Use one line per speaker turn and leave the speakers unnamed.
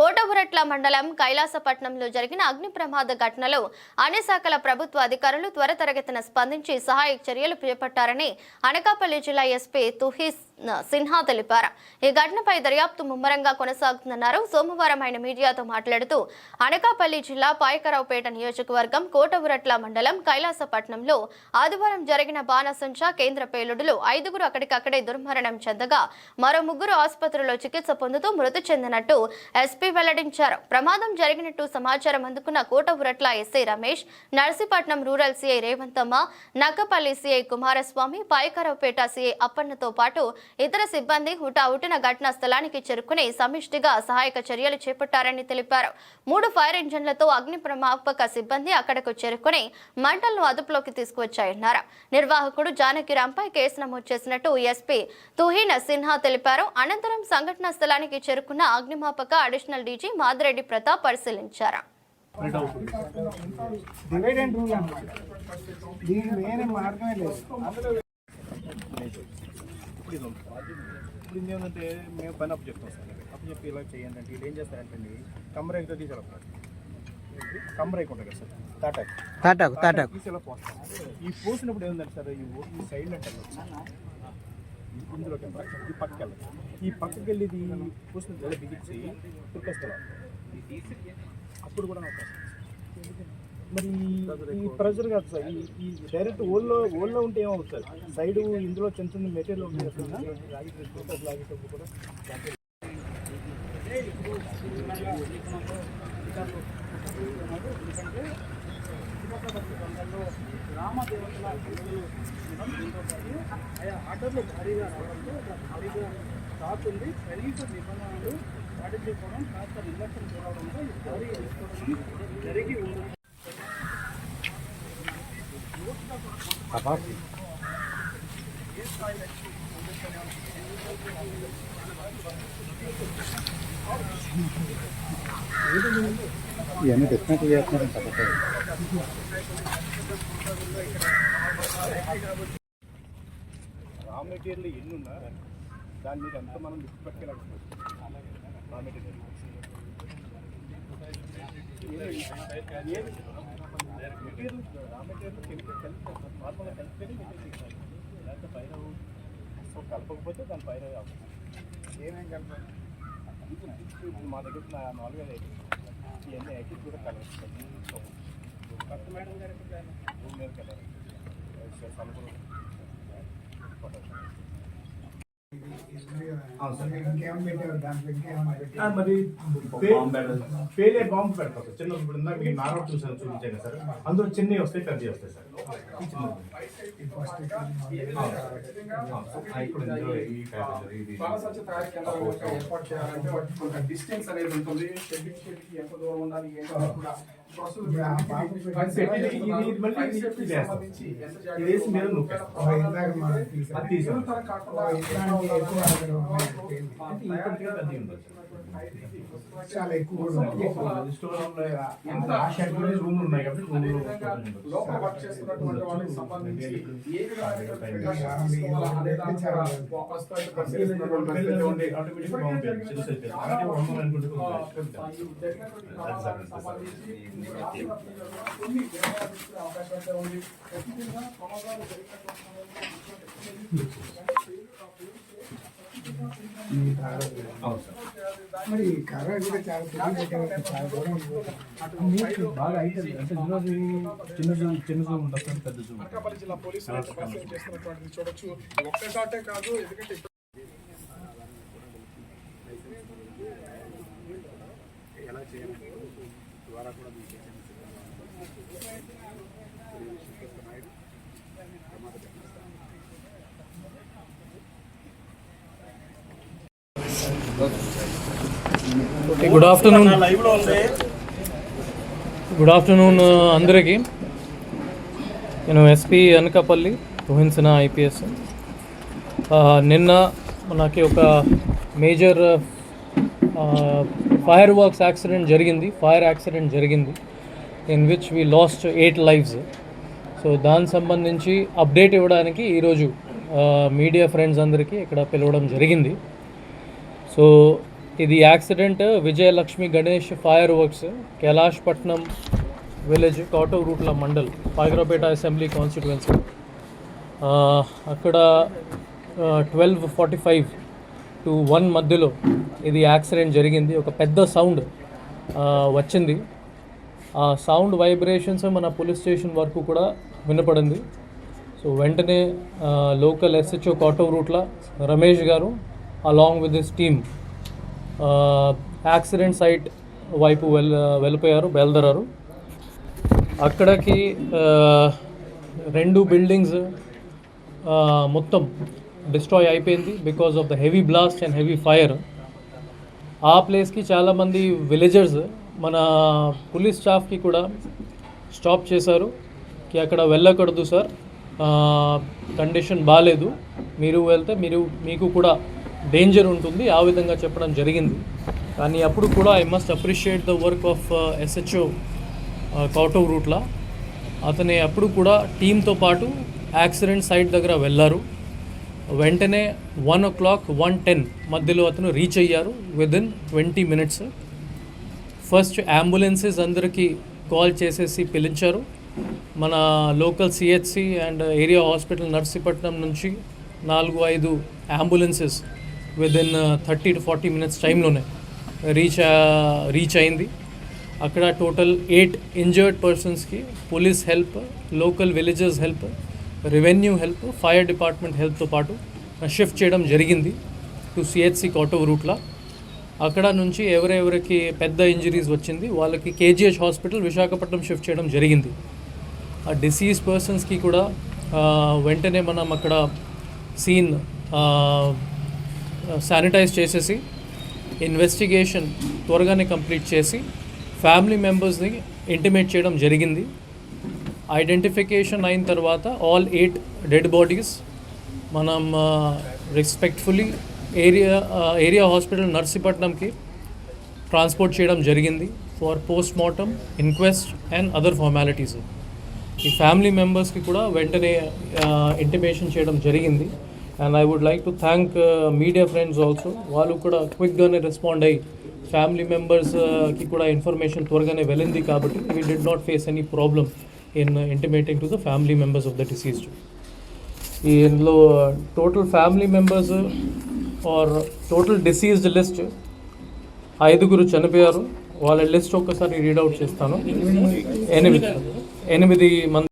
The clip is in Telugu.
కోటబురట్ల మండలం కైలాసపట్నంలో జరిగిన అగ్ని ప్రమాద ఘటనలో అన్ని శాఖల ప్రభుత్వ అధికారులు త్వరతరగతిన స్పందించి సహాయక చర్యలు చేపట్టారని అనకాపల్లి జిల్లా ఎస్పీ తుహీస్ సిన్హా తెలిపారు. ఈ ఘటనపై దర్యాప్తు ముమ్మరంగా కొనసాగుతుందన్నారు. సోమవారం ఆయన మీడియాతో మాట్లాడుతూ అనకాపల్లి జిల్లా పాయకరావుపేట నియోజకవర్గం కోటవురట్ల మండలం కైలాసపట్నంలో ఆదివారం జరిగిన బాణసంచా కేంద్ర పేలుడులో ఐదుగురు అక్కడికక్కడే దుర్మరణం చెందగా మరో ముగ్గురు ఆసుపత్రిలో చికిత్స పొందుతూ మృతి చెందినట్టు ఎస్పీ వెల్లడించారు. ప్రమాదం జరిగినట్టు సమాచారం అందుకున్న Kotavuratla SI Ramesh Narsipatnam rural CI Revanthamma Nakkapalli CI Kumaraswamy Payakaraopeta CI అప్పన్నతో పాటు ఇతర సిబ్బంది హుటాహుటిన ఘటనా స్థలానికి చేరుకుని సమిష్టిగా సహాయక చర్యలు చేపట్టారని తెలిపారు. మూడు ఫైర్ ఇంజన్లతో అగ్ని ప్రమాపక సిబ్బంది అక్కడకు చేరుకుని మంటలను అదుపులోకి తీసుకువచ్చాయన్నారు. నిర్వాహకుడు జానకిరాంపై కేసు నమోదు చేసినట్టు ఎస్పీ తుహీన్ సిన్హా తెలిపారు. అనంతరం సంఘటనా స్థలానికి చేరుకున్న అగ్నిమాపక అడిషనల్ డీజీ మాదిరెడ్డి ప్రతాప్ పరిశీలించారు.
డివైడ్ అండ్ రూల్ అన్నమాట. దీని వేరే మార్గమే లేదు.
ఇప్పుడు ఇది ఉంది. ఇప్పుడు ఇది ఏంటంటే మేము పని అప్పు చెప్తాం సార్. అప్పు చెప్పి ఇలా చేయండి అంటే వీళ్ళు ఏం చేస్తారంటే అండి కమ్మరేకుతో తీసుకెళ్తారు కమ్మరేకు ఉంటుంది కదా సార్ తాటాకు.
తాటాకు తాటాకు
తీసి ఇలా పోస్తాం ఈ పోసినప్పుడు ఏంటంటే సార్ ఈ ఓ- ఈ సైడ్ అంటే ఇందులో ఈ పక్కకి వెళ్ళదు ఈ పక్కకి వెళ్ళి ఇది పోసిన బిగించి తుక్కేస్తారు అప్పుడు కూడా నాకు. మరి ఈ ప్రెషర్ కాదు సార్ ఈ డైరెక్ట్ ఓల్లో ఓల్లో ఉంటే ఏమవుతుంది సైడ్ ఇందులో చిన్న చిన్న మెటీరియల్ ఉంటుంది సార్, కూడా
ఆర్డర్లు భారీగా రావడంతో భారీగా స్టాక్ ఉంది కనీస నిబంధనలు పాటించకపోవడం కాస్త నిర్లక్ష్యం భారీ జరిగి ఉంది
ఇవన్నీ డెఫినెట్గా చేస్తున్నారంట రా మెటీరియల్ ఎన్ని ఉన్నా దాని మీద ఎంత మనం లిస్ట్ పెట్టుకెళ్ళాలి రా మెటీరియల్ కలపకపోతే దాని పైన
ఏమేం కలపాలి
మా దగ్గర నాలుగు వేల ఇవన్నీ ఐటీ కూడా కలవచ్చు
కొత్త మేడం గారు
రూమ్ మీద కలవాలి సలుపులు మరి ఫెయిల్ బాంబు పెడతాం సార్. చిన్న ఇప్పుడు ఇందాక మీకు నార్మల్ చూసాను చూపించాను సార్. అందులో చిన్నవి వస్తాయి పెద్దవి వస్తాయి సార్.
డిస్టెన్స్ అనేది ఉంటుంది. షెడ్యూల్ షెడ్యూల్కి ఎంత దూరం ఉండాలి ఏంటి అనేది కూడా
ఉన్నాయి. చాలా ఎక్కువ
ఉన్నాయి కాబట్టి
లోపల వర్క్ చేస్తున్నటువంటి వాళ్ళకి సంబంధించి ఏ చాలా
మరి కర్ర కూడా చాలా చాలా దూరం
బాగా అయితే అంటే ఈరోజు చిన్న జూమ్ చిన్న జూమ్ ఉంటుంది సార్ పెద్ద జూమ్
అనకాపల్లి జిల్లా పోలీసులు చేస్తున్నటువంటిది చూడొచ్చు ఒక్క షాటే కాదు ఎందుకంటే
ఎలా చేయాలి ద్వారా కూడా మీకు
గుడ్ ఆఫ్టర్నూన్
లైవ్లో ఉంది
గుడ్ ఆఫ్టర్నూన్ అందరికీ నేను ఎస్పీ అనకాపల్లి తుహిన్సిన ఐపీఎస్ నిన్న మనకి ఒక మేజర్ ఫైర్ వర్క్స్ యాక్సిడెంట్ జరిగింది ఫైర్ యాక్సిడెంట్ జరిగింది in which we lost eight lives so దానికి సంబంధించి అప్డేట్ ఇవ్వడానికి ఈరోజు మీడియా ఫ్రెండ్స్ అందరికీ ఇక్కడ పిలవడం జరిగింది. సో ఇది accident Vijayalakshmi Ganesh fireworks Kailashpatnam village Kotavuratla mandal Payakaraopeta assembly constituency అక్కడ twelve forty five to one మధ్యలో ఇది యాక్సిడెంట్ జరిగింది. ఒక పెద్ద సౌండ్ వచ్చింది. ఆ సౌండ్ వైబ్రేషన్స్ మన పోలీస్ స్టేషన్ వరకు కూడా వినపడింది. సో వెంటనే local SHO Kotavuratla Ramesh garu along with this team accident site వైపు వెల్ వెళ్ళిపోయారు బయలుదేరారు. అక్కడికి రెండు బిల్డింగ్స్ మొత్తం డిస్ట్రాయ్ అయిపోయింది because of the heavy blast and heavy fire ఆ ప్లేస్కి చాలామంది విలేజర్స్ మన పోలీస్ స్టాఫ్కి కూడా స్టాప్ చేశారు. కి అక్కడ వెళ్ళకూడదు సార్ కండిషన్ బాగాలేదు మీరు వెళ్తే మీరు మీకు కూడా డేంజర్ ఉంటుంది. ఆ విధంగా చెప్పడం జరిగింది. కానీ అప్పుడు కూడా I must appreciate the work of SHO Kotavuratla అతని అప్పుడు కూడా టీంతో పాటు యాక్సిడెంట్ సైట్ దగ్గర వెళ్ళారు. వెంటనే one o'clock one ten మధ్యలో అతను రీచ్ అయ్యారు. Within twenty minutes first ambulances అందరికీ కాల్ చేసేసి పిలిచారు. మన local CHC and area hospital Narsipatnam నుంచి నాలుగు ఐదు ambulances within thirty to forty minutes టైంలోనే రీచ్ రీచ్ అయింది. అక్కడ టోటల్ ఎయిట్ ఇంజర్డ్ పర్సన్స్కి police help local villages help revenue help fire department హెల్ప్తో పాటు షిఫ్ట్ చేయడం జరిగింది టు సిహెచ్సి కాటో రూట్లో. అక్కడ నుంచి ఎవరెవరికి పెద్ద ఇంజరీస్ వచ్చింది వాళ్ళకి కేజీహెచ్ హాస్పిటల్ విశాఖపట్నం షిఫ్ట్ చేయడం జరిగింది. ఆ డిసీజ్ పర్సన్స్కి కూడా వెంటనే మనం అక్కడ సీన్ శానిటైజ్ చేసేసి ఇన్వెస్టిగేషన్ త్వరగానే కంప్లీట్ చేసి ఫ్యామిలీ మెంబర్స్ని ఇంటిమేట్ చేయడం జరిగింది. ఐడెంటిఫికేషన్ అయిన తర్వాత ఆల్ ఎయిట్ డెడ్ బాడీస్ మనం రెస్పెక్ట్ఫుల్లీ ఏరియా ఏరియా హాస్పిటల్ నర్సీపట్నంకి ట్రాన్స్పోర్ట్ చేయడం జరిగింది for post mortem inquest and other formalities ఈ ఫ్యామిలీ మెంబర్స్కి కూడా వెంటనే uh, ఇంటిమేషన్ చేయడం జరిగింది. And I would like to thank media friends also వాళ్ళు కూడా క్విక్గానే రెస్పాండ్ అయ్యి ఫ్యామిలీ మెంబర్స్కి uh, కూడా ఇన్ఫర్మేషన్ త్వరగానే వెళ్ళింది కాబట్టి we did not face any problem in intimating to the family members of the deceased ఈ ఇందులో total family members are total deceased list ఐదుగురు చనిపోయారు. వాళ్ళ లిస్ట్ ఒక్కసారి రీడౌట్ చేస్తాను. ఎనిమిది ఎనిమిది మంది